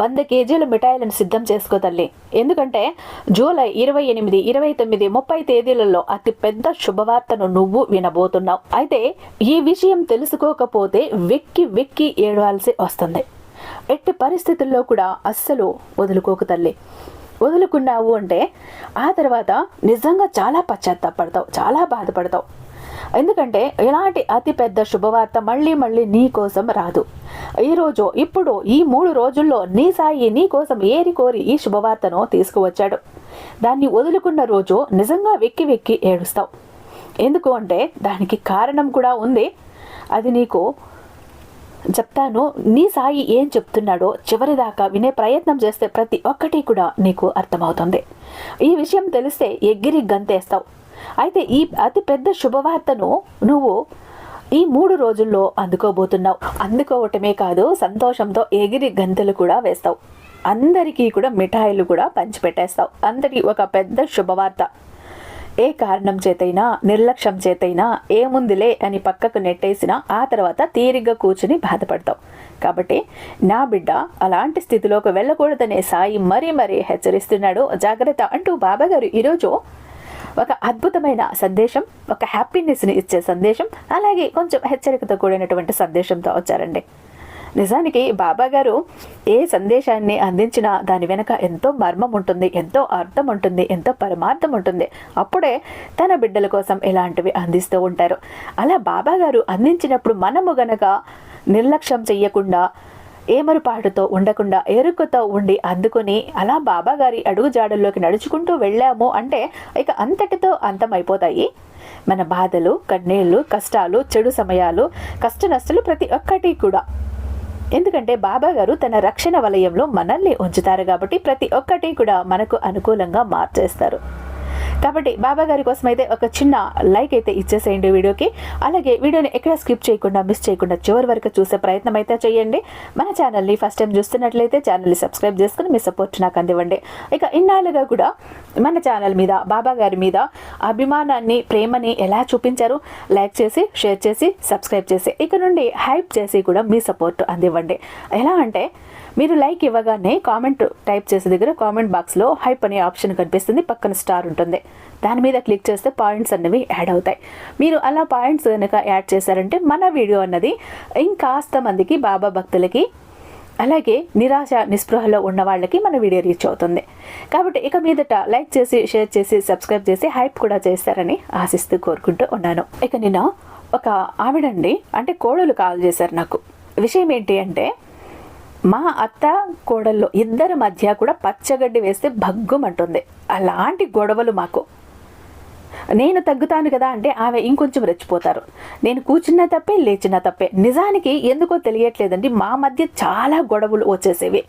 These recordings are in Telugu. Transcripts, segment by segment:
వంద కేజీల మిఠాయిలను సిద్ధం చేసుకో తల్లి. ఎందుకంటే జూలై ఇరవై ఎనిమిది ఇరవై తొమ్మిది ముప్పై తేదీలలో అతి పెద్ద శుభవార్తను నువ్వు వినబోతున్నావు. అయితే ఈ విషయం తెలుసుకోకపోతే వెక్కి వెక్కి ఏడవాల్సి వస్తుంది. ఎట్టి పరిస్థితుల్లో కూడా అస్సలు వదులుకోకు తల్లి. వదులుకున్నావు అంటే ఆ తర్వాత నిజంగా చాలా పశ్చాత్తాపడతావు చాలా బాధపడతావు. ఎందుకంటే ఇలాంటి అతిపెద్ద శుభవార్త మళ్ళీ మళ్ళీ నీ కోసం రాదు. ఈరోజు ఇప్పుడు ఈ మూడు రోజుల్లో నీ సాయి నీ కోసం ఏరి కోరి ఈ శుభవార్తను తీసుకువచ్చాడు. దాన్ని వదులుకున్న రోజు నిజంగా వెక్కి వెక్కి ఏడుస్తావు. ఎందుకు అంటే దానికి కారణం కూడా ఉంది. అది నీకు చెప్తాను. నీ సాయి ఏం చెప్తున్నాడో చివరిదాకా వినే ప్రయత్నం చేస్తే ప్రతి ఒక్కటి కూడా నీకు అర్థమవుతుంది. ఈ విషయం తెలిస్తే ఎగిరి గంతేస్తావు. అయితే ఈ అతి పెద్ద శుభవార్తను నువ్వు ఈ మూడు రోజుల్లో అందుకోబోతున్నావు. అందుకోవటమే కాదు సంతోషంతో ఎగిరి గంతులు కూడా వేస్తావు. అందరికీ కూడా మిఠాయిలు కూడా పంచిపెట్టేస్తావు. అందరికీ ఒక పెద్ద శుభవార్త. ఏ కారణం చేతైనా నిర్లక్ష్యం చేతైనా ఏముందిలే అని పక్కకు నెట్టేసినా ఆ తర్వాత తీరిగ్గా కూర్చుని బాధపడతావు. కాబట్టి నా బిడ్డ అలాంటి స్థితిలోకి వెళ్ళకూడదనే సాయి మరీ మరీ హెచ్చరిస్తున్నాడు. జాగ్రత్త అంటూ బాబాగారు ఈరోజు ఒక అద్భుతమైన సందేశం ఒక హ్యాపీనెస్ని ఇచ్చే సందేశం అలాగే కొంచెం హెచ్చరికతో కూడినటువంటి సందేశంతో వచ్చారండి. నిజానికి బాబా గారు ఏ సందేశాన్ని అందించినా దాని వెనక ఎంతో మర్మం ఉంటుంది ఎంతో అర్థం ఉంటుంది ఎంతో పరమార్థం ఉంటుంది. అప్పుడే తన బిడ్డల కోసం ఇలాంటివి అందిస్తూ ఉంటారు. అలా బాబా గారు అందించినప్పుడు మనము గనక నిర్లక్ష్యం చెయ్యకుండా ఏమరుపాటుతో ఉండకుండా ఎరుకతో ఉండి అందుకుని అలా బాబాగారి అడుగుజాడల్లోకి అడుగు జాడల్లోకి నడుచుకుంటూ వెళ్ళాము అంటే ఇక అంతటితో అంతమైపోతాయి. మన బాధలు కన్నీళ్ళు కష్టాలు చెడు సమయాలు కష్ట నష్టాలు ప్రతి ఒక్కటి కూడా. ఎందుకంటే బాబా గారు తన రక్షణ వలయంలో మనల్ని ఉంచుతారు కాబట్టి ప్రతి ఒక్కటి కూడా మనకు అనుకూలంగా మార్చేస్తారు. కాబట్టి బాబా గారి కోసం అయితే ఒక చిన్న లైక్ అయితే ఇచ్చేసేయండి వీడియోకి. అలాగే వీడియోని ఎక్కడ స్కిప్ చేయకుండా మిస్ చేయకుండా చివరి వరకు చూసే ప్రయత్నం అయితే చేయండి. మన ఛానల్ని ఫస్ట్ టైం చూస్తున్నట్లయితే ఛానల్ని సబ్స్క్రైబ్ చేసుకుని మీ సపోర్ట్ నాకు అందివ్వండి. ఇక ఇన్నాళ్ళుగా కూడా మన ఛానల్ మీద బాబా గారి మీద అభిమానాన్ని ప్రేమని ఎలా చూపించారు? లైక్ చేసి షేర్ చేసి సబ్స్క్రైబ్ చేసి ఇక నుండి హైప్ చేసి కూడా మీ సపోర్ట్ అందివ్వండి. ఎలా అంటే మీరు లైక్ ఇవ్వగానే కామెంట్ టైప్ చేసే దగ్గర కామెంట్ బాక్స్లో హైప్ అనే ఆప్షన్ కనిపిస్తుంది పక్కన స్టార్ ఉంటుంది. దాని మీద క్లిక్ చేస్తే పాయింట్స్ అన్నవి యాడ్ అవుతాయి. మీరు అలా పాయింట్స్ కనుక యాడ్ చేశారంటే మన వీడియో అన్నది ఇంకాస్త మందికి బాబా భక్తులకి అలాగే నిరాశ నిస్పృహలో ఉన్న వాళ్ళకి మన వీడియో రీచ్ అవుతుంది. కాబట్టి ఇక మీదట లైక్ చేసి షేర్ చేసి సబ్స్క్రైబ్ చేసి హైప్ కూడా చేస్తారని ఆశిస్తూ కోరుకుంటూ ఉన్నాను. ఇక నిన్న ఒక ఆవిడండి అంటే కోడలు కాల్ చేశారు నాకు. విషయం ఏంటి అంటే మా అత్త కోడల్లో ఇద్దరి మధ్య కూడా పచ్చగడ్డి వేస్తే భగ్గుమంటుంది. అలాంటి గొడవలు మాకు. నేను తగ్గుతాను కదా అంటే ఆమె ఇంకొంచెం రెచ్చిపోతారు. నేను కూర్చున్న తప్పే లేచిన తప్పే. నిజానికి ఎందుకో తెలియట్లేదండి మా మధ్య చాలా గొడవలు వచ్చేసేవి.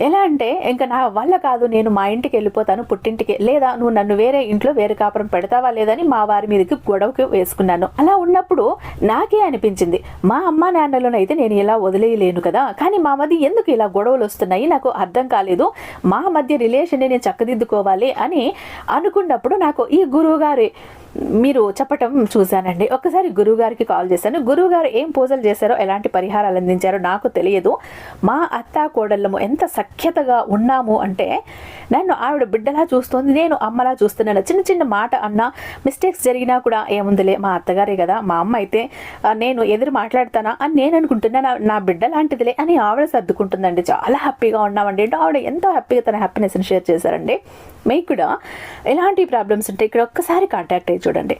ఎలా అంటే ఇంకా నా వల్ల కాదు నేను మా ఇంటికి వెళ్ళిపోతాను పుట్టింటికి. లేదా నువ్వు నన్ను వేరే ఇంట్లో వేరే కాపురం పెడతావా లేదని మా వారి మీదకి గొడవకి వేసుకున్నాను. అలా ఉన్నప్పుడు నాకే అనిపించింది మా అమ్మ నాన్నలోనైతే నేను ఇలా వదిలేయలేను కదా. కానీ మా మధ్య ఎందుకు ఇలా గొడవలు వస్తున్నాయి? నాకు అర్థం కాలేదు. మా మధ్య రిలేషన్ని నేను చక్కదిద్దుకోవాలి అని అనుకున్నప్పుడు నాకు ఈ గురువుగారి మీరు చెప్పటం చూశానండి. ఒక్కసారి గురువుగారికి కాల్ చేశాను. గురువుగారు ఏం పూజలు చేశారో ఎలాంటి పరిహారాలు అందించారో నాకు తెలియదు. మా అత్త కోడళ్ళము ఎంత సఖ్యతగా ఉన్నాము అంటే నన్ను ఆవిడ బిడ్డలా చూస్తుంది నేను అమ్మలా చూస్తున్నాను. చిన్న చిన్న మాట అన్న మిస్టేక్స్ జరిగినా కూడా ఏముందిలే మా అత్తగారే కదా మా అమ్మ అయితే నేను ఎదురు మాట్లాడతానా? అని నేను అనుకుంటున్నా నా- నా బిడ్డ లాంటిదిలే అని ఆవిడ సర్దుకుంటుందండి. చాలా హ్యాపీగా ఉన్నామండి. అంటే ఆవిడ ఎంతో హ్యాపీగా తన హ్యాపీనెస్ని షేర్ చేశారండి. మీకు కూడా ఎలాంటి ప్రాబ్లమ్స్ ఉంటే ఇక్కడ ఒక్కసారి కాంటాక్ట్ అయ్యి చూడండి.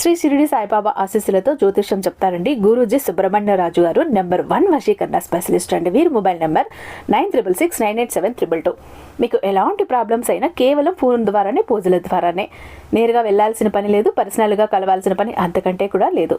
శ్రీ షిరిడి సాయిబాబా ఆశీస్సులతో జ్యోతిష్యం చెప్తారండి. గురూజీ సుబ్రహ్మణ్యరాజు గారు నెంబర్ వన్ వశీకరణ స్పెషలిస్ట్ అండి. వీరి mobile number nine triple six nine eight seven triple two. మీకు ఎలాంటి ప్రాబ్లమ్స్ అయినా కేవలం ఫోన్ ద్వారానే పూజల ద్వారానే నేరుగా వెళ్ళాల్సిన పని లేదు పర్సనల్గా కలవాల్సిన పని అంతకంటే కూడా లేదు.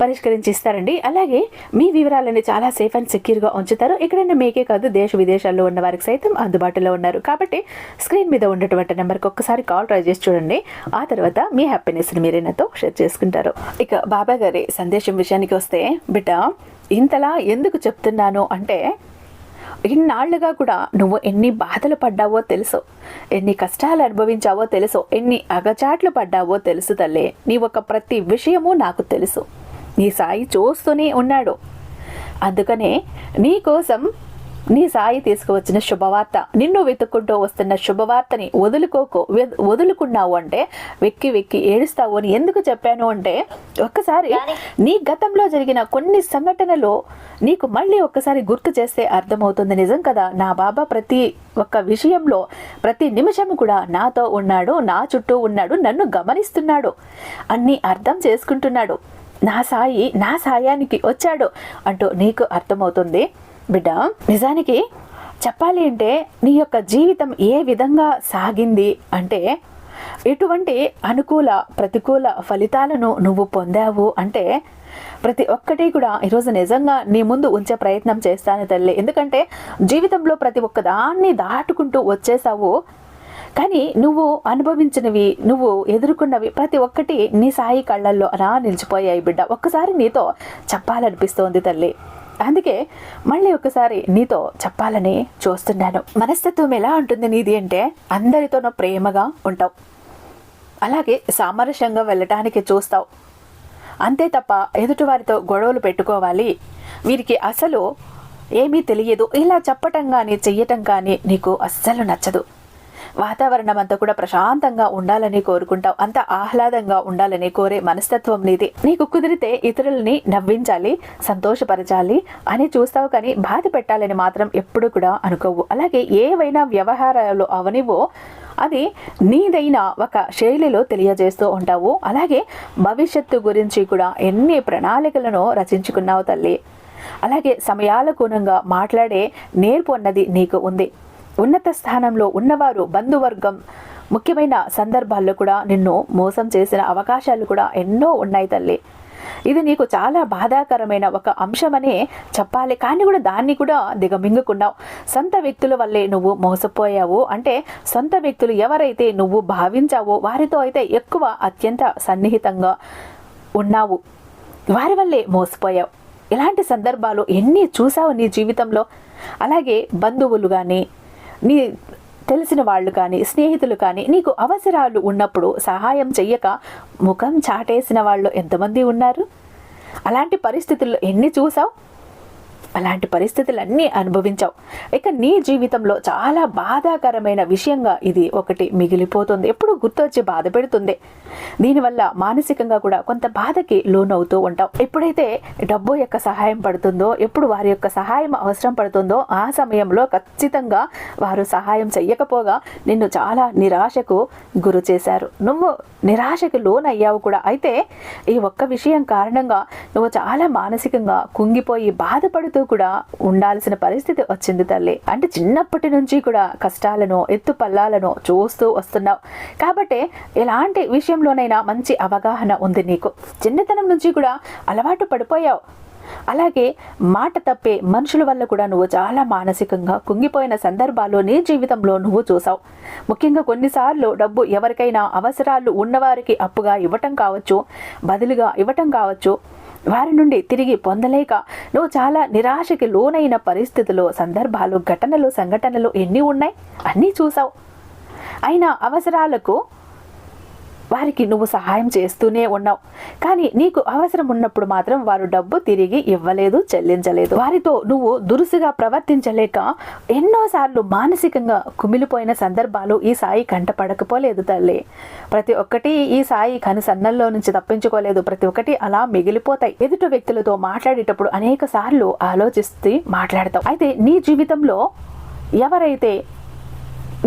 పరిష్కరించి ఇస్తారండి అలాగే మీ వివరాలని చాలా సేఫ్ అండ్ సెక్యూర్గా ఉంచుతారు. ఎక్కడైనా మీకే కాదు దేశ విదేశాల్లో ఉన్న వారికి సైతం అందుబాటులో ఉన్నారు. కాబట్టి స్క్రీన్ మీద ఉన్నటువంటి నెంబర్కి ఒక్కసారి కాల్ ట్రై చేసి చూడండి. ఆ తర్వాత మీ హ్యాపీనెస్ని మీరే నాతో షేర్ చేసుకుంటారు. ఇక బాబా గారి సందేశం విషయానికి వస్తే బిడ్డ ఇంతలా ఎందుకు చెప్తున్నాను అంటే ఇన్నాళ్ళుగా కూడా నువ్వు ఎన్ని బాధలు పడ్డావో తెలుసు. ఎన్ని కష్టాలు అనుభవించావో తెలుసు. ఎన్ని అగచాట్లు పడ్డావో తెలుసు తల్లే. నీ ఒక ప్రతి విషయము నాకు తెలుసు. నీ సాయి చూస్తూనే ఉన్నాడు. అందుకనే నీ కోసం నీ సాయి తీసుకువచ్చిన శుభవార్త నిన్ను వెతుక్కుంటూ వస్తున్న శుభవార్తని వదులుకోకు వదులుకున్నావు అంటే వెక్కి వెక్కి ఏడుస్తావు అని ఎందుకు చెప్పాను అంటే ఒక్కసారి నీ గతంలో జరిగిన కొన్ని సంఘటనలు నీకు మళ్ళీ ఒక్కసారి గుర్తు చేస్తే అర్థమవుతుంది. నిజం కదా? నా బాబా ప్రతి ఒక్క విషయంలో ప్రతి నిమిషం కూడా నాతో ఉన్నాడు నా చుట్టూ ఉన్నాడు నన్ను గమనిస్తున్నాడు అన్ని అర్థం చేసుకుంటున్నాడు. నా సాయి నా సాయానికి వచ్చాడు అంటూ నీకు అర్థమవుతుంది. బిడ్డ నిజానికి చెప్పాలి అంటే నీ యొక్క జీవితం ఏ విధంగా సాగింది అంటే ఎటువంటి అనుకూల ప్రతికూల ఫలితాలను నువ్వు పొందావు అంటే ప్రతి ఒక్కటి కూడా ఈరోజు నిజంగా నీ ముందు ఉంచే ప్రయత్నం చేస్తాను తల్లి. ఎందుకంటే జీవితంలో ప్రతి ఒక్క దాన్ని దాటుకుంటూ వచ్చేసావు. కానీ నువ్వు అనుభవించినవి నువ్వు ఎదుర్కొన్నవి ప్రతి ఒక్కటి నీ సాయి కళ్ళల్లో అలా నిలిచిపోయాయి బిడ్డ. ఒక్కసారి నీతో చెప్పాలనిపిస్తోంది తల్లి. అందుకే మళ్ళీ ఒకసారి నీతో చెప్పాలని చూస్తున్నాను. మనస్తత్వం ఎలా ఉంటుంది నీది అంటే అందరితోనూ ప్రేమగా ఉంటావు. అలాగే సామరస్యంగా వెళ్ళటానికి చూస్తావు. అంతే తప్ప ఎదుటివారితో గొడవలు పెట్టుకోవాలి. వీరికి అసలు ఏమీ తెలియదు. ఇలా చెప్పటం కానీ చెయ్యటం కానీ నీకు అస్సలు నచ్చదు. వాతావరణం అంతా కూడా ప్రశాంతంగా ఉండాలని కోరుకుంటావు. అంత ఆహ్లాదంగా ఉండాలని కోరే మనస్తత్వం నీది. నీకు కుదిరితే ఇతరులని నవ్వించాలి సంతోషపరచాలి అని చూస్తావు కానీ బాధ పెట్టాలని మాత్రం ఎప్పుడు కూడా అనుకోవు. అలాగే ఏవైనా వ్యవహారాలు అవనివో అది నీదైన ఒక శైలిలో తెలియజేస్తూ ఉంటావు. అలాగే భవిష్యత్తు గురించి కూడా ఎన్ని ప్రణాళికలను రచించుకున్నావు తల్లి. అలాగే సమయాలకునంగా మాట్లాడే నేర్పు అన్నది నీకు ఉంది. ఉన్నత స్థానంలో ఉన్నవారు బంధువర్గం ముఖ్యమైన సందర్భాల్లో కూడా నిన్ను మోసం చేసిన అవకాశాలు కూడా ఎన్నో ఉన్నాయి తల్లి. ఇది నీకు చాలా బాధాకరమైన ఒక అంశమనే చెప్పాలి. కానీ కూడా దాన్ని కూడా దిగమింగుకున్నావు. సొంత వ్యక్తుల వల్లే నువ్వు మోసపోయావు. అంటే సొంత వ్యక్తులు ఎవరైతే నువ్వు భావించావో వారితో అయితే ఎక్కువ అత్యంత సన్నిహితంగా ఉన్నావు. వారి వల్లే మోసపోయావు. ఇలాంటి సందర్భాలు ఎన్ని చూసావు నీ జీవితంలో? అలాగే బంధువులు కానీ నీ తెలిసిన వాళ్ళు కానీ స్నేహితులు కానీ నీకు అవసరాలు ఉన్నప్పుడు సహాయం చెయ్యక ముఖం చాటేసిన వాళ్ళు ఎంతమంది ఉన్నారు? అలాంటి పరిస్థితుల్లో ఎన్ని చూసావు? అలాంటి పరిస్థితులన్నీ అనుభవించావు. ఇక నీ జీవితంలో చాలా బాధాకరమైన విషయంగా ఇది ఒకటి మిగిలిపోతుంది. ఎప్పుడు గుర్తొచ్చి బాధ పెడుతుంది. దీనివల్ల మానసికంగా కూడా కొంత బాధకి లోనవుతూ ఉంటావు. ఎప్పుడైతే డబ్బు యొక్క సహాయం పడుతుందో ఎప్పుడు వారి యొక్క సహాయం అవసరం పడుతుందో ఆ సమయంలో ఖచ్చితంగా వారు సహాయం చెయ్యకపోగా నిన్ను చాలా నిరాశకు గురి చేశారు నువ్వు నిరాశకు లోనయ్యావు కూడా. అయితే ఈ ఒక్క విషయం కారణంగా నువ్వు చాలా మానసికంగా కుంగిపోయి బాధపడుతూ కూడా ఉండాల్సిన పరిస్థితి వచ్చింది తల్లి. అంటే చిన్నప్పటి నుంచి కూడా కష్టాలను ఎత్తు పల్లాలను చూస్తూ వస్తున్నావు. కాబట్టి ఎలాంటి విషయంలోనైనా మంచి అవగాహన ఉంది నీకు. చిన్నతనం నుంచి కూడా అలవాటు పడిపోయావు. అలాగే మాట తప్పే మనుషుల వల్ల కూడా నువ్వు చాలా మానసికంగా కుంగిపోయిన సందర్భాలు నీ జీవితంలో నువ్వు చూసావు ముఖ్యంగా కొన్నిసార్లు డబ్బు ఎవరికైనా అవసరాలు ఉన్నవారికి అప్పుగా ఇవ్వటం కావచ్చు బదులుగా ఇవ్వటం కావచ్చు. వారి నుండి తిరిగి పొందలేక నువ్వు చాలా నిరాశకి లోనైన పరిస్థితులు సందర్భాలు ఘటనలు సంఘటనలు ఎన్ని ఉన్నాయి? అన్నీ చూసావు అయినా అవసరాలకు వారికి నువ్వు సహాయం చేస్తూనే ఉన్నావు. కానీ నీకు అవసరం ఉన్నప్పుడు మాత్రం వారు డబ్బు తిరిగి ఇవ్వలేదు చెల్లించలేదు. వారితో నువ్వు దురుసుగా ప్రవర్తించలేక ఎన్నోసార్లు మానసికంగా కుమిలిపోయిన సందర్భాలు ఈ సాయి కంటపడకపోలేదు తల్లి. ప్రతి ఒక్కటి ఈ సాయి కనుసన్నల్లో నుంచి తప్పించుకోలేదు. ప్రతి ఒక్కటి అలా మిగిలిపోతాయి. ఎదుటి వ్యక్తులతో మాట్లాడేటప్పుడు అనేక సార్లు ఆలోచిస్తూ మాట్లాడతావు. అయితే నీ జీవితంలో ఎవరైతే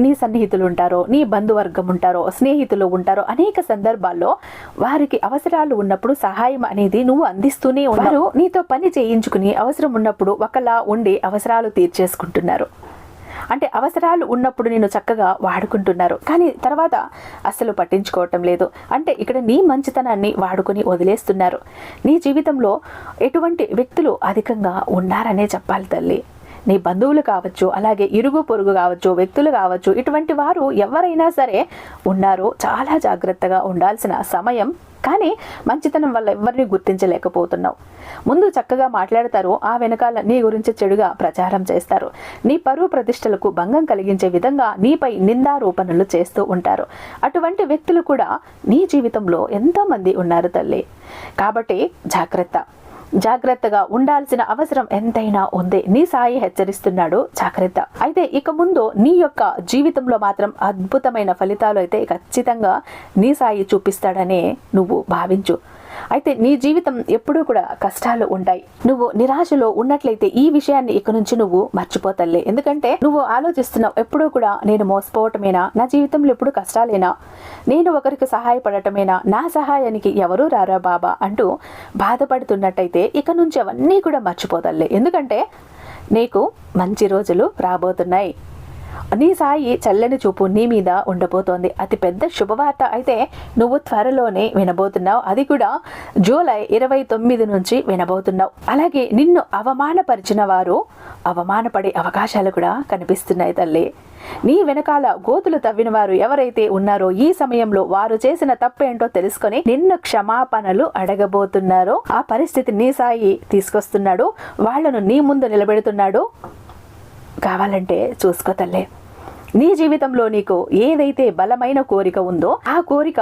నీ సన్నిహితులు ఉంటారో నీ బంధువర్గం ఉంటారో స్నేహితులు ఉంటారో అనేక సందర్భాల్లో వారికి అవసరాలు ఉన్నప్పుడు సహాయం అనేది నువ్వు అందిస్తూనే ఉన్నారు నీతో పని చేయించుకుని అవసరం ఉన్నప్పుడు ఒకలా ఉండి అవసరాలు తీర్చేసుకుంటున్నారు. అంటే అవసరాలు ఉన్నప్పుడు నేను చక్కగా వాడుకుంటున్నారు. కానీ తర్వాత అస్సలు పట్టించుకోవటం లేదు. అంటే ఇక్కడ నీ మంచితనాన్ని వాడుకొని వదిలేస్తున్నారు. నీ జీవితంలో ఎటువంటి వ్యక్తులు అధికంగా ఉన్నారనే చెప్పాలి తల్లి. నీ బంధువులు కావచ్చు అలాగే ఇరుగు పొరుగు కావచ్చు వ్యక్తులు కావచ్చు ఇటువంటి వారు ఎవరైనా సరే ఉన్నారో చాలా జాగ్రత్తగా ఉండాల్సిన సమయం. కానీ మంచితనం వల్ల ఎవరిని గుర్తించలేకపోతున్నావు. ముందు చక్కగా మాట్లాడతారు ఆ వెనకాల నీ గురించి చెడుగా ప్రచారం చేస్తారు. నీ పరువు ప్రతిష్టలకు భంగం కలిగించే విధంగా నీపై నిందారోపణలు చేస్తూ ఉంటారు. అటువంటి వ్యక్తులు కూడా నీ జీవితంలో ఎంతోమంది ఉన్నారు తల్లి. కాబట్టి జాగ్రత్త. జాగ్రత్తగా ఉండాల్సిన అవసరం ఎంతైనా ఉంది. నీ సాయి హెచ్చరిస్తున్నాడు జాగ్రత్త. అయితే ఇక ముందు నీ యొక్క జీవితంలో మాత్రం అద్భుతమైన ఫలితాలు అయితే ఖచ్చితంగా నీ సాయి చూపిస్తాడనే నువ్వు భావించు. అయితే నీ జీవితం ఎప్పుడూ కూడా కష్టాలు ఉంటాయి. నువ్వు నిరాశలో ఉన్నట్లయితే ఈ విషయాన్ని ఇక నుంచి నువ్వు మర్చిపోతల్లే ఎందుకంటే నువ్వు ఆలోచిస్తున్నావు ఎప్పుడూ కూడా నేను మోసపోవటమేనా? నా జీవితంలో ఎప్పుడు కష్టాలేనా? నేను ఒకరికి సహాయపడటమేనా? నా సహాయానికి ఎవరూ రారా బాబా? అంటూ బాధపడుతున్నట్టయితే ఇక నుంచి అవన్నీ కూడా మర్చిపోతల్లే ఎందుకంటే నీకు మంచి రోజులు రాబోతున్నాయి. నీ సాయి చల్లని చూపు నీ మీద ఉండబోతోంది. అతి పెద్ద శుభవార్త అయితే నువ్వు త్వరలోనే వినబోతున్నావు. అది కూడా జూలై ఇరవై తొమ్మిది నుంచి వినబోతున్నావు. అలాగే నిన్ను అవమానపరిచిన వారు అవమానపడే అవకాశాలు కూడా కనిపిస్తున్నాయి తల్లి. నీ వెనకాల గోతులు తవ్విన వారు ఎవరైతే ఉన్నారో ఈ సమయంలో వారు చేసిన తప్పేంటో తెలుసుకొని నిన్ను క్షమాపణలు అడగబోతున్నారో ఆ పరిస్థితి నీ సాయి తీసుకొస్తున్నాడు. వాళ్ళను నీ ముందు నిలబెడుతున్నాడు. కావాలంటే చూసుకో తల్లే. నీ జీవితంలో నీకు ఏదైతే బలమైన కోరిక ఉందో ఆ కోరిక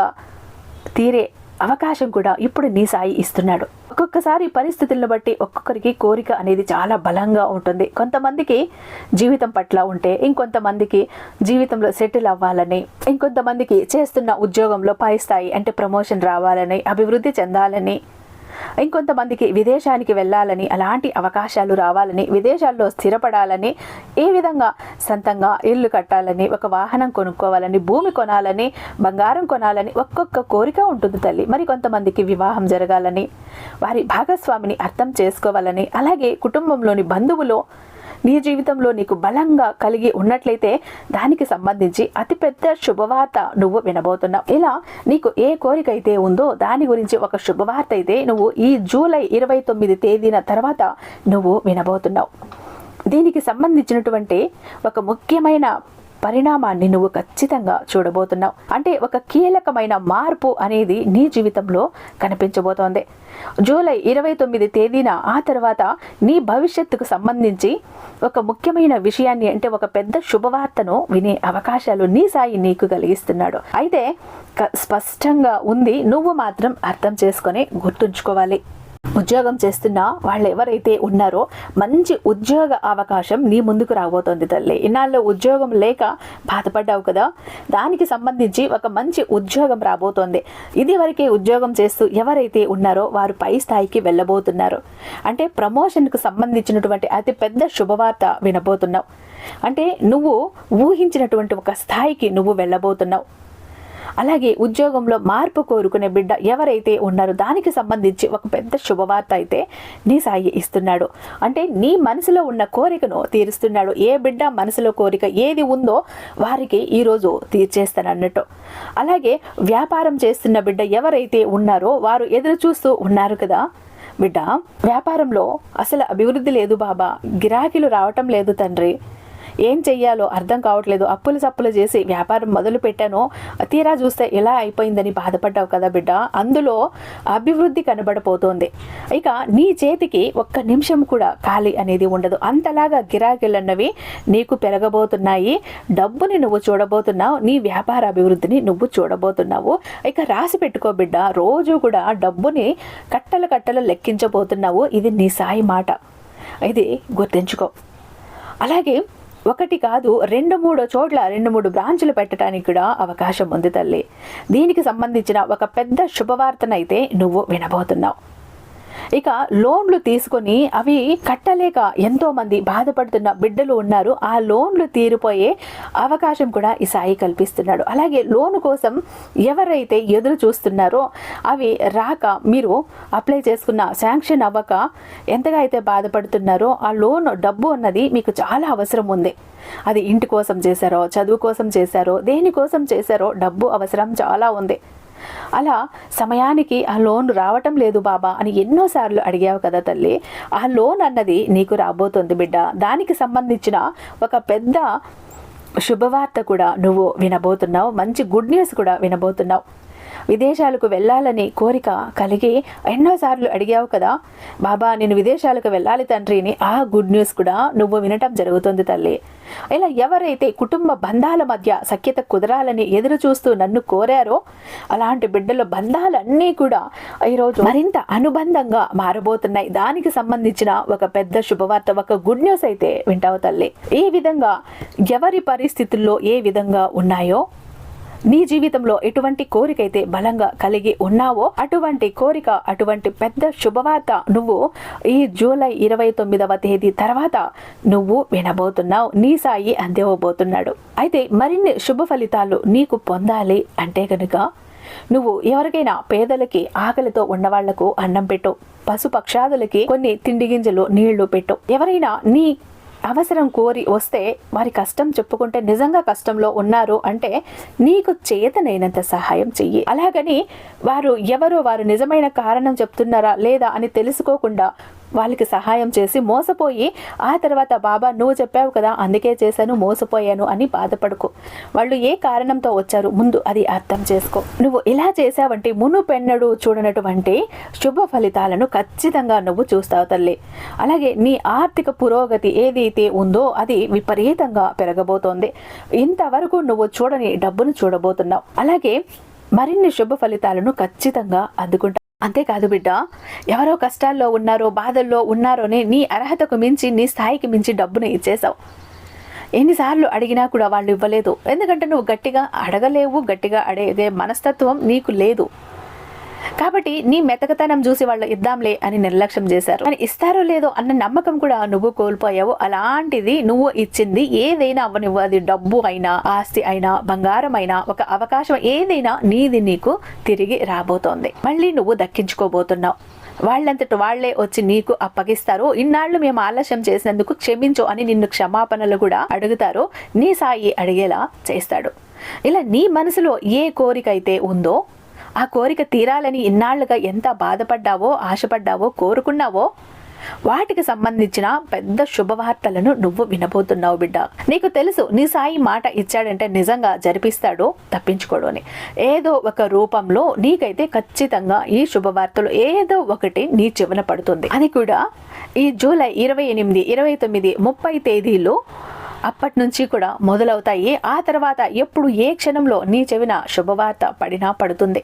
తీరే అవకాశం కూడా ఇప్పుడు నీ సాయి ఇస్తున్నాడు. ఒక్కొక్కసారి పరిస్థితులను బట్టి ఒక్కొక్కరికి కోరిక అనేది చాలా బలంగా ఉంటుంది. కొంతమందికి జీవితం పట్ల ఉంటే ఇంకొంతమందికి జీవితంలో సెటిల్ అవ్వాలని ఇంకొంతమందికి చేస్తున్న ఉద్యోగంలో పై స్థాయి అంటే ప్రమోషన్ రావాలని అభివృద్ధి చెందాలని ఇంకొంతమందికి విదేశానికి వెళ్ళాలని అలాంటి అవకాశాలు రావాలని విదేశాల్లో స్థిరపడాలని ఏ విధంగా సొంతంగా ఇల్లు కట్టాలని ఒక వాహనం కొనుక్కోవాలని భూమి కొనాలని బంగారం కొనాలని ఒక్కొక్క కోరిక ఉంటుంది తల్లి. మరి కొంతమందికి వివాహం జరగాలని వారి భాగస్వామిని అర్థం చేసుకోవాలని అలాగే కుటుంబంలోని బంధువులు నీ జీవితంలో నీకు బలంగా కలిగి ఉన్నట్లయితే దానికి సంబంధించి అతిపెద్ద శుభవార్త నువ్వు వినబోతున్నావు. ఇలా నీకు ఏ కోరిక అయితే ఉందో దాని గురించి ఒక శుభవార్త అయితే నువ్వు ఈ జూలై ఇరవై తొమ్మిది తేదీన తర్వాత నువ్వు వినబోతున్నావు. దీనికి సంబంధించినటువంటి ఒక ముఖ్యమైన పరిణామాన్ని నువ్వు ఖచ్చితంగా చూడబోతున్నావు. అంటే ఒక కీలకమైన మార్పు అనేది నీ జీవితంలో కనిపించబోతోంది. జూలై ఇరవై తొమ్మిది తేదీన ఆ తర్వాత నీ భవిష్యత్తుకు సంబంధించి ఒక ముఖ్యమైన విషయాన్ని అంటే ఒక పెద్ద శుభవార్తను వినే అవకాశాలు నీ సాయి నీకు కలిగిస్తున్నాడు. అయితే స్పష్టంగా ఉంది. నువ్వు మాత్రం అర్థం చేసుకొని గుర్తుంచుకోవాలి. ఉద్యోగం చేస్తున్న వాళ్ళు ఎవరైతే ఉన్నారో మంచి ఉద్యోగ అవకాశం నీ ముందుకు రాబోతోంది తల్లి. ఇన్నాళ్ళు ఉద్యోగం లేక బాధపడ్డావు కదా? దానికి సంబంధించి ఒక మంచి ఉద్యోగం రాబోతోంది. ఇది వరకే ఉద్యోగం చేస్తూ ఎవరైతే ఉన్నారో వారు పై స్థాయికి వెళ్ళబోతున్నారు. అంటే ప్రమోషన్కు సంబంధించినటువంటి అతి పెద్ద శుభవార్త వినబోతున్నావు. అంటే నువ్వు ఊహించినటువంటి ఒక స్థాయికి నువ్వు వెళ్ళబోతున్నావు. అలాగే ఉద్యోగంలో మార్పు కోరుకునే బిడ్డ ఎవరైతే ఉన్నారో దానికి సంబంధించి ఒక పెద్ద శుభవార్త అయితే నీ సాయి ఇస్తున్నాడు. అంటే నీ మనసులో ఉన్న కోరికను తీరుస్తున్నాడు. ఏ బిడ్డ మనసులో కోరిక ఏది ఉందో వారికి ఈరోజు తీర్చేస్తానన్నట్టు. అలాగే వ్యాపారం చేస్తున్న బిడ్డ ఎవరైతే ఉన్నారో వారు ఎదురు చూస్తూ ఉన్నారు కదా. బిడ్డ వ్యాపారంలో అసలు అభివృద్ధి లేదు బాబా. గిరాకీలు రావటం లేదు తండ్రి. ఏం చెయ్యాలో అర్థం కావట్లేదు. అప్పులు సప్పులు చేసి వ్యాపారం మొదలు పెట్టాను. తీరా చూస్తే ఎలా అయిపోయిందని బాధపడ్డావు కదా బిడ్డ. అందులో అభివృద్ధి కనబడపోతోంది ఇక నీ చేతికి ఒక్క నిమిషం కూడా ఖాళీ అనేది ఉండదు. అంతలాగా గిరాకీలన్నవి నీకు పెరగబోతున్నాయి. డబ్బుని నువ్వు చూడబోతున్నావు. నీ వ్యాపార అభివృద్ధిని నువ్వు చూడబోతున్నావు. ఇక రాసి పెట్టుకో బిడ్డ. రోజు కూడా డబ్బుని కట్టలు కట్టలు లెక్కించబోతున్నావు. ఇది నీ సాయి మాట. ఇది గుర్తించుకో. అలాగే ఒకటి కాదు రెండు మూడు చోట్ల రెండు మూడు బ్రాంచులు పెట్టడానికి కూడా అవకాశం ఉంది తల్లి. దీనికి సంబంధించిన ఒక పెద్ద శుభవార్తనైతే నువ్వు వినబోతున్నావు. ఇక లోన్లు తీసుకొని అవి కట్టలేక ఎంతోమంది బాధపడుతున్న బిడ్డలు ఉన్నారు. ఆ లోన్లు తీరిపోయే అవకాశం కూడా ఈ సాయి కల్పిస్తున్నాడు. అలాగే లోన్ కోసం ఎవరైతే ఎదురు చూస్తున్నారో అవి రాక మీరు అప్లై చేసుకున్న శాంక్షన్ అవ్వక ఎంతగా అయితే బాధపడుతున్నారో ఆ లోన్ డబ్బు అన్నది మీకు చాలా అవసరం ఉంది. అది ఇంటి కోసం చేశారో చదువు కోసం చేశారో దేనికోసం చేశారో డబ్బు అవసరం చాలా ఉంది. అలా సమయానికి ఆ లోన్ రావటం లేదు బాబా అని ఎన్నోసార్లు అడిగావు కదా తల్లి. ఆ లోన్ అన్నది నీకు రాబోతుంది బిడ్డ. దానికి సంబంధించిన ఒక పెద్ద శుభవార్త కూడా నువ్వు వినబోతున్నావు. మంచి గుడ్ న్యూస్ కూడా వినబోతున్నావు. విదేశాలకు వెళ్ళాలని కోరిక కలిగి ఎన్నోసార్లు అడిగావు కదా. బాబా నేను విదేశాలకు వెళ్ళాలి తండ్రిని ఆ గుడ్ న్యూస్ కూడా నువ్వు వినటం జరుగుతుంది తల్లి. ఇలా ఎవరైతే కుటుంబ బంధాల మధ్య సఖ్యత కుదరాలని ఎదురు చూస్తూ నన్ను కోరారో అలాంటి బిడ్డల బంధాలన్నీ కూడా ఈరోజు మరింత అనుబంధంగా మారబోతున్నాయి. దానికి సంబంధించిన ఒక పెద్ద శుభవార్త ఒక గుడ్ న్యూస్ అయితే వింటావు తల్లి. ఈ విధంగా ఎవరి పరిస్థితుల్లో ఏ విధంగా ఉన్నాయో నీ జీవితంలో ఎటువంటి కోరిక అయితే బలంగా కలిగి ఉన్నావో అటువంటి కోరిక అటువంటి పెద్ద శుభవార్త నువ్వు ఈ జూలై ఇరవై తొమ్మిదవ తేదీ తర్వాత నువ్వు వినబోతున్నావు నీ సాయి అందివ్వబోతున్నాడు అయితే మరిన్ని శుభ ఫలితాలు నీకు పొందాలి అంటే కనుక నువ్వు ఎవరికైనా పేదలకి ఆకలితో ఉన్నవాళ్ళకు అన్నం పెట్టు పశుపక్షాదులకి కొన్ని తిండి గింజలు నీళ్ళు పెట్టు. ఎవరైనా నీ అవసరం కోరి వస్తే వారి కష్టం చెప్పుకుంటే నిజంగా కష్టంలో ఉన్నారు అంటే నీకు చేతనైనంత సహాయం చెయ్యి. అలాగని వారు ఎవరో వారు నిజమైన కారణం చెప్తున్నారా లేదా అని తెలుసుకోకుండా వాళ్ళకి సహాయం చేసి మోసపోయి ఆ తర్వాత బాబా నువ్వు చెప్పావు కదా అందుకే చేశాను మోసపోయాను అని బాధపడుకో. వాళ్ళు ఏ కారణంతో వచ్చారు? ముందు అది అర్థం చేసుకో. నువ్వు ఇలా చేసావంటే మును పెన్నడు చూడనటువంటి శుభ ఫలితాలను ఖచ్చితంగా నువ్వు చూస్తావు తల్లి. అలాగే నీ ఆర్థిక పురోగతి ఏదైతే ఉందో అది విపరీతంగా పెరగబోతోంది. ఇంతవరకు నువ్వు చూడని డబ్బును చూడబోతున్నావు. అలాగే మరిన్ని శుభ ఫలితాలను ఖచ్చితంగా అందుకుంటా అంతేకాదు బిడ్డ ఎవరో కష్టాల్లో ఉన్నారో బాధల్లో ఉన్నారోనే నీ అర్హతకు మించి నీ స్థాయికి మించి డబ్బును ఇచ్చేసావు ఎన్నిసార్లు అడిగినా కూడా వాళ్ళు ఇవ్వలేదు. ఎందుకంటే నువ్వు గట్టిగా అడగలేవు గట్టిగా అడిగే మనస్తత్వం నీకు లేదు. కాబట్టి నీ మెతకతనం చూసి వాళ్ళు ఇద్దాంలే అని నిర్లక్ష్యం చేశారు. అని ఇస్తారో లేదో అన్న నమ్మకం కూడా నువ్వు కోల్పోయావు అలాంటిది నువ్వు ఇచ్చింది ఏదైనా అవ్వనివ్వు. అది డబ్బు అయినా ఆస్తి అయినా బంగారం అయినా ఒక అవకాశం ఏదైనా నీది నీకు తిరిగి రాబోతోంది. మళ్ళీ నువ్వు దక్కించుకోబోతున్నావు. వాళ్ళంతటి వాళ్ళే వచ్చి నీకు అప్పగిస్తారు. ఇన్నాళ్ళు మేము ఆలస్యం చేసినందుకు క్షమించు అని నిన్ను క్షమాపణలు కూడా అడుగుతారు. నీ సాయి అడిగేలా చేస్తాడు. ఇలా నీ మనసులో ఏ కోరిక అయితే ఉందో ఆ కోరిక తీరాలని ఇన్నాళ్ళుగా ఎంత బాధపడ్డావో ఆశపడ్డావో కోరుకున్నావో? వాటికి సంబంధించిన పెద్ద శుభవార్తలను నువ్వు వినబోతున్నావు బిడ్డ. నీకు తెలుసు నీ సాయి మాట ఇచ్చాడంటే నిజంగా జరిపిస్తాడో తప్పించుకోడు అని. ఏదో ఒక రూపంలో నీకైతే ఖచ్చితంగా ఈ శుభవార్తలు ఏదో ఒకటి నీ చెవున పడుతుంది. అది కూడా ఈ జూలై ఇరవై ఎనిమిది ఇరవై తొమ్మిది ముప్పై తేదీలో అప్పటి నుంచి కూడా మొదలవుతాయి. ఆ తర్వాత ఎప్పుడు ఏ క్షణంలో నీ చెవిన శుభవార్త పడినా పడుతుంది.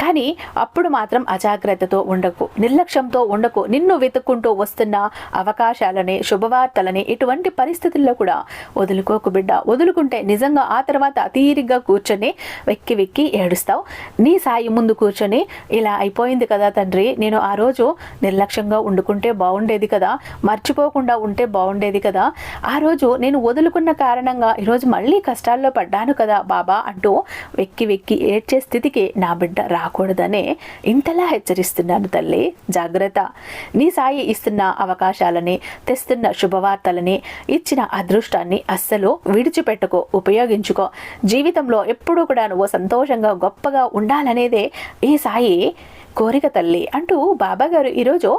కానీ అప్పుడు మాత్రం అజాగ్రత్తతో ఉండకు నిర్లక్ష్యంతో ఉండకు. నిన్ను వెతుక్కుంటూ వస్తున్న అవకాశాలని శుభవార్తలని ఇటువంటి పరిస్థితుల్లో కూడా వదులుకోకు బిడ్డ. వదులుకుంటే నిజంగా ఆ తర్వాత తీరిగ్గా కూర్చొని వెక్కి వెక్కి ఏడుస్తావు. నీ సాయి ముందు కూర్చొని ఇలా అయిపోయింది కదా తండ్రి నేను ఆ రోజు నిర్లక్ష్యంగా వండుకుంటే బాగుండేది కదా మర్చిపోకుండా ఉంటే బాగుండేది కదా. ఆ రోజు నేను వదులుకున్న కారణంగా ఈరోజు మళ్ళీ కష్టాల్లో పడ్డాను కదా బాబా అంటూ వెక్కి వెక్కి ఏడ్చే స్థితికి నా బిడ్డ రా రాకూడదనే ఇంతలా హెచ్చరిస్తున్నాను తల్లి. జాగ్రత్త. నీ సాయి ఇస్తున్న అవకాశాలని తెస్తున్న శుభవార్తలని ఇచ్చిన అదృష్టాన్ని అస్సలు విడిచిపెట్టుకో ఉపయోగించుకో. జీవితంలో ఎప్పుడూ కూడా నువ్వు సంతోషంగా గొప్పగా ఉండాలనేదే ఈ సాయి కోరిక తల్లి అంటూ బాబా గారు ఈరోజు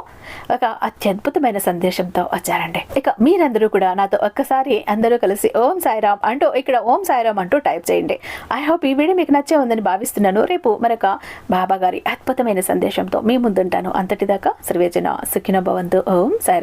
ఒక అత్యద్భుతమైన సందేశంతో వచ్చారండి. ఇక మీరందరూ కూడా నాతో ఒక్కసారి అందరూ కలిసి ఓం సాయిరామ్ అంటూ ఇక్కడ ఓం సాయిరామ్ అంటూ టైప్ చేయండి. ఐ హోప్ ఈ వీడియో మీకు నచ్చే ఉందని భావిస్తున్నాను. రేపు మరొక బాబా గారి అద్భుతమైన సందేశంతో మీ ముందుంటాను. అంతటిదాకా సర్వేజన సుఖిన భవంతు. ఓం సాయిరామ్.